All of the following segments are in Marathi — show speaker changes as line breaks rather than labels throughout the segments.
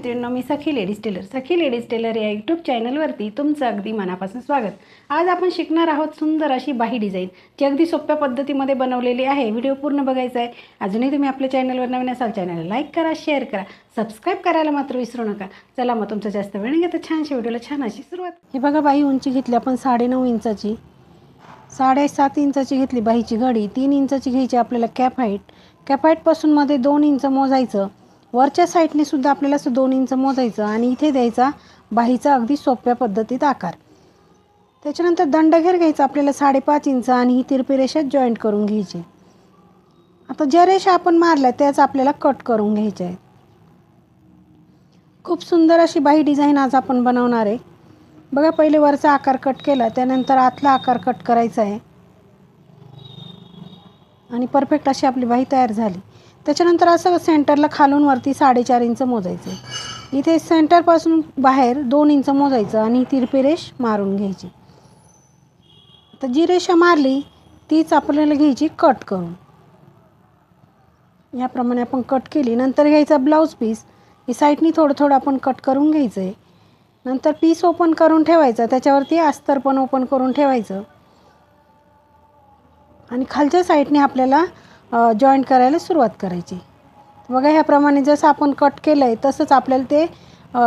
मित्रांनो मी Sakhi ladies tailor. Sakhi ladies tailor या यूट्यूब चॅनलवरती तुमचं अगदी मनापासून स्वागत. आज आपण शिकणार आहोत सुंदर अशी बाही डिझाईन जी अगदी सोप्या पद्धतीमध्ये बनवलेली आहे. व्हिडिओ पूर्ण बघायचा आहे. अजूनही तुम्ही आपल्या चॅनलवर नवीन असाल चॅनलला लाईक करा शेअर करा. सबस्क्राईब करायला मात्र विसरू नका. चला मग तुमचा जास्त वेळ नाही घेता. छानशी व्हिडिओला छान अशी सुरुवात. हे बघा बाही उंची घेतली आपण साडेनऊ इंचाची. साडेसात इंचाची घेतली बाहीची घडी. तीन इंचाची घ्यायची आपल्याला कॅप हाईट कॅप हाईटपासून मध्ये दोन इंच मोजायचं. वरच्या साईडने सुद्धा आपल्याला असं दोन इंच मोजायचं आणि इथे द्यायचा बाहीचा अगदी सोप्या पद्धतीत आकार. त्याच्यानंतर दंडघेर घ्यायचा आपल्याला साडेपाच इंच आणि ही तिरपी रेषा जॉईंट करून घ्यायची. आता ज्या रेषा आपण मारल्या त्याच आपल्याला कट करून घ्यायच्या आहेत. खूप सुंदर अशी बाही डिझाईन आज आपण बनवणार आहे. बघा पहिले वरचा आकार कट केला त्यानंतर आतला आकार कट करायचा आहे. आणि परफेक्ट अशी आपली बाही तयार झाली. त्याच्यानंतर असं सेंटरला खालून वरती साडेचार इंच मोजायचं. इथे सेंटरपासून बाहेर दोन इंच मोजायचं आणि तिरपी रेष मारून घ्यायची. तर जी रेषा मारली तीच आपल्याला घ्यायची कट करून. याप्रमाणे आपण कट केली. नंतर घ्यायचा ब्लाऊज पीस ही साईडनी थोडं थोडं आपण कट करून घ्यायचं आहे नंतर पीस ओपन करून ठेवायचं. त्याच्यावरती अस्तर पण ओपन करून ठेवायचं. आणि खालच्या साईडने आपल्याला जॉईंट करायला सुरुवात करायची. बघा ह्याप्रमाणे जसं आपण कट केलं आहे तसंच आपल्याला ते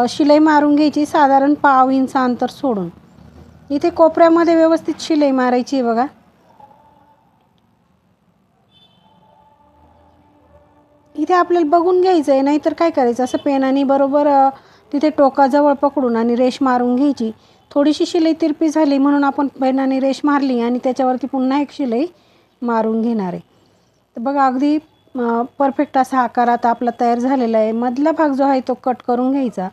शिलाई मारून घ्यायची साधारण पाव इंच अंतर सोडून. इथे कोपऱ्यामध्ये व्यवस्थित शिलाई मारायची आहे बघा. इथे आपल्याला बघून घ्यायचं आहे नाहीतर काय करायचं? असं पेनाने बरोबर तिथे टोकाजवळ पकडून आणि रेष मारून घ्यायची. थोडीशी शिलाई तिरपी झाली म्हणून आपण पेनाने रेष मारली आणि त्याच्यावरती पुन्हा एक शिलाई मारून घेणार आहे. तर बघा अगदी परफेक्ट असा आकार आता आपला तयार झालेला आहे. मधला भाग जो आहे तो कट करून घ्यायचा.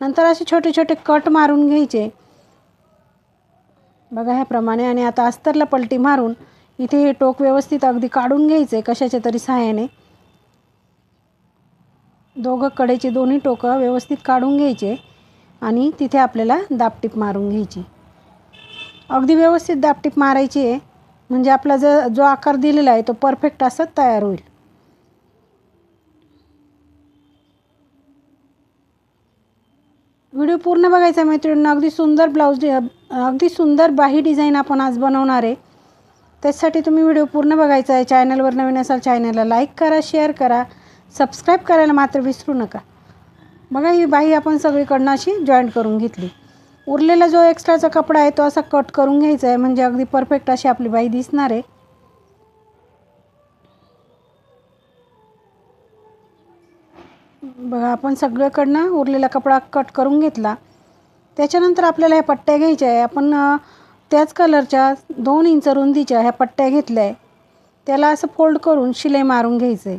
नंतर असे छोटे छोटे कट मारून घ्यायचे. बघा ह्याप्रमाणे आणि आता अस्तरला पलटी मारून इथे हे टोक व्यवस्थित अगदी काढून घ्यायचे कशाच्या तरी सहाय्याने. दोघं कडेचे दोन्ही टोकं व्यवस्थित काढून घ्यायचे आणि तिथे आपल्याला दापटीप मारून घ्यायची. अगदी व्यवस्थित दापटीप मारायची. आहे म्हणजे आपला जो जो आकार दिलेला आहे तो परफेक्ट असा तयार होईल. व्हिडिओ पूर्ण बघायचा मैत्रिणींना. अगदी सुंदर ब्लाऊज डि अगदी सुंदर बाही डिझाईन आपण आज बनवणार आहे. त्याचसाठी तुम्ही व्हिडिओ पूर्ण बघायचा आहे. चॅनलवर नवीन असाल चॅनलला लाईक करा शेअर करा. सबस्क्राईब करायला मात्र विसरू नका. बघा ही बाही आपण सगळीकडनं अशी जॉईंट करून घेतली. उरलेला जो एक्स्ट्राचा कपडा आहे तो असा कट करून घ्यायचा आहे म्हणजे अगदी परफेक्ट अशी आपली बाई दिसणार आहे. बघा आपण सगळीकडनं उरलेला कपडा कट करून घेतला. त्याच्यानंतर आपल्याला ह्या पट्ट्या घ्यायच्या आहे. आपण त्याच कलरच्या दोन इंच रुंदीच्या ह्या पट्ट्या घेतल्या आहे. त्याला असं फोल्ड करून शिलाई मारून घ्यायचं आहे.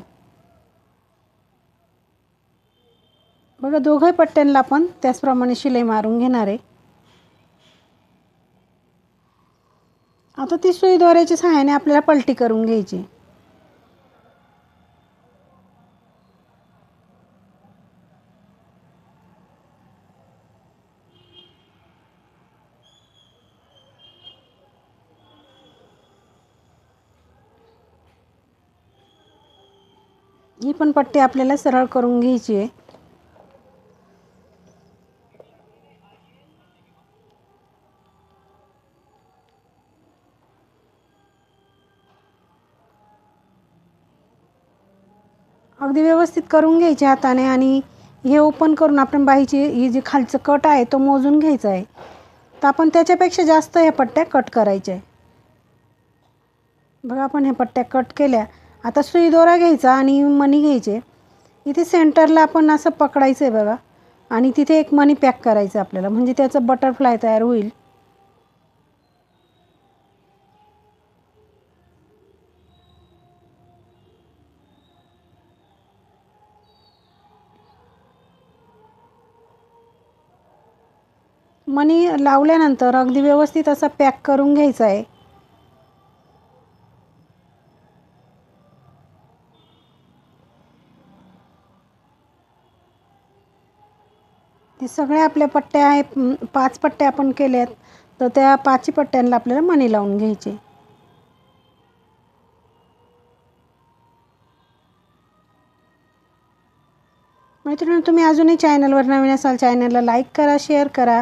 बघा दोघंही पट्ट्यांना आपण त्याचप्रमाणे शिलाई मारून घेणार आहे. आता ती सुई दोऱ्याच्या सहाय्याने आपल्याला पलटी करून घ्यायची. ही पण पट्टी आपल्याला सरळ करून घ्यायची आहे. अगदी व्यवस्थित करून घ्यायचे हाताने आणि हे ओपन करून आपण बाहीची ही जी खालचं कट आहे तो मोजून घ्यायचा आहे. तर आपण त्याच्यापेक्षा जास्त ह्या पट्ट्या कट करायच्या आहे. बघा आपण ह्या पट्ट्या कट केल्या. आता सुई दोरा घ्यायचा आणि मणी घ्यायचे. इथे सेंटरला आपण असं पकडायचं आहे बघा. आणि तिथे एक मनी पॅक करायचं आपल्याला. म्हणजे त्याचं बटरफ्लाय तयार होईल. मनी लावल्यानंतर अगदी व्यवस्थित असा पॅक करून घ्यायचा आहे. ते सगळ्या आपल्या पट्ट्या आहे पाच पट्ट्या आपण केल्यात तर त्या पाचही पट्ट्यांना आपल्याला मणी लावून घ्यायचे. मैत्रिणी तुम्ही अजूनही चॅनलवर नवीन असाल चॅनलला लाईक करा शेअर करा.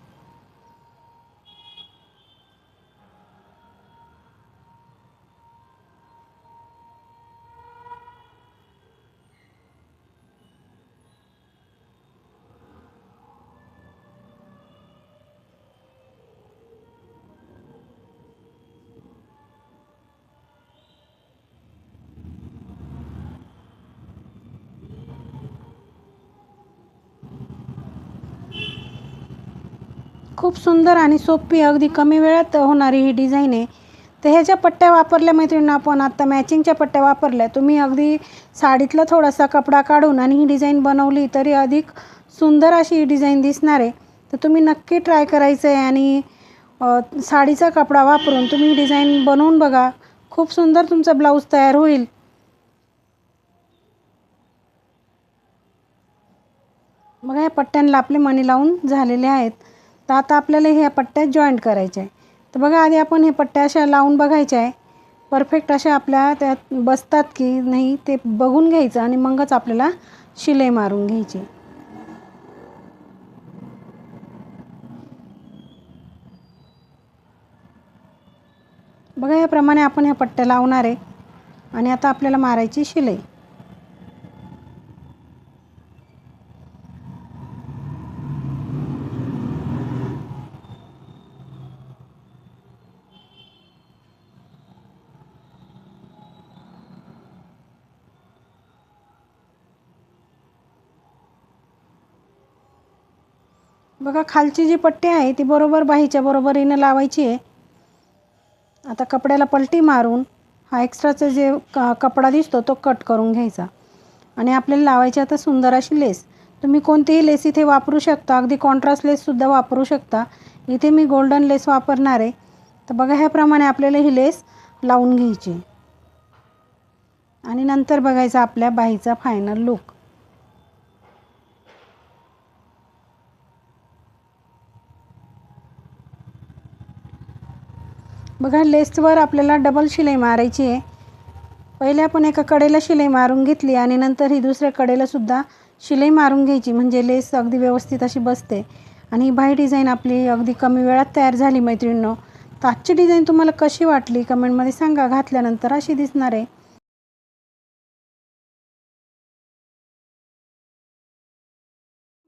खूप सुंदर आणि सोपी अगदी कमी वेळात होणारी ही डिझाईन आहे. तर ह्याच्या पट्ट्या वापरल्या मैत्रिणींना आपण आत्ता मॅचिंगच्या पट्ट्या वापरल्या. तुम्ही अगदी साडीतला थोडासा कपडा काढून आणि ही डिझाईन बनवली तरी अधिक सुंदर अशी ही डिझाईन दिसणार आहे. तर तुम्ही नक्की ट्राय करायचं आहे आणि साडीचा कपडा वापरून तुम्ही ही डिझाईन बनवून बघा. खूप सुंदर तुमचा ब्लाऊज तयार होईल. बघा या पट्ट्यांना आपले मणी लावून झालेले आहेत. तर आता आपल्याला ह्या पट्ट्या जॉईंट करायच्या. आहे तर बघा आधी आपण हे पट्ट्या अशा लावून बघायच्या आहे परफेक्ट अशा आपल्या त्यात बसतात की नाही ते बघून घ्यायचं आणि मगच आपल्याला शिलाई मारून घ्यायची. बघा याप्रमाणे आपण ह्या पट्ट्या लावणार आहे आणि आता आपल्याला मारायची शिलाई. बघा खालची जी पट्टी आहे ती बरोबर बाहीच्या बरोबरीनं लावायची आहे. आता कपड्याला पलटी मारून हा एक्स्ट्राचा जे क कपडा दिसतो तो कट करून घ्यायचा. आणि आपल्याला लावायची आता सुंदर अशी लेस. तुम्ही कोणतीही लेस इथे वापरू शकता. अगदी कॉन्ट्रास्ट लेससुद्धा वापरू शकता. इथे मी गोल्डन लेस वापरणार आहे. तर बघा ह्याप्रमाणे आपल्याला ही लेस लावून घ्यायची आणि नंतर बघायचा आपल्या बाहीचा फायनल लुक बघा लेसवर आपल्याला डबल शिलाई मारायची आहे. पहिले आपण एका कडेला शिलाई मारून घेतली आणि नंतर ही दुसऱ्या कडेलासुद्धा शिलाई मारून घ्यायची. म्हणजे लेस अगदी व्यवस्थित अशी बसते. आणि ही बाही डिझाईन आपली अगदी कमी वेळात तयार झाली मैत्रिणींनो. तर आजची डिझाईन तुम्हाला कशी वाटली? कमेंटमध्ये सांगा. घातल्यानंतर अशी दिसणार आहे.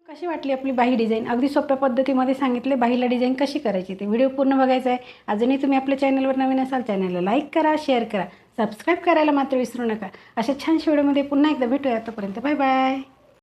कशी वाटली आपली बाही डिझाईन? अगदी सोप्या पद्धतीमध्ये सांगितले बाहीला डिझाईन कशी करायची ते व्हिडिओ पूर्ण बघायचा आहे. अजूनही तुम्ही आपल्या चॅनलवर नवीन असाल चॅनलला लाईक करा शेअर करा सबस्क्राईब करायला मात्र विसरू नका. अशा छानशा व्हिडिओमध्ये पुन्हा एकदा भेटूया. आतापर्यंत बाय बाय.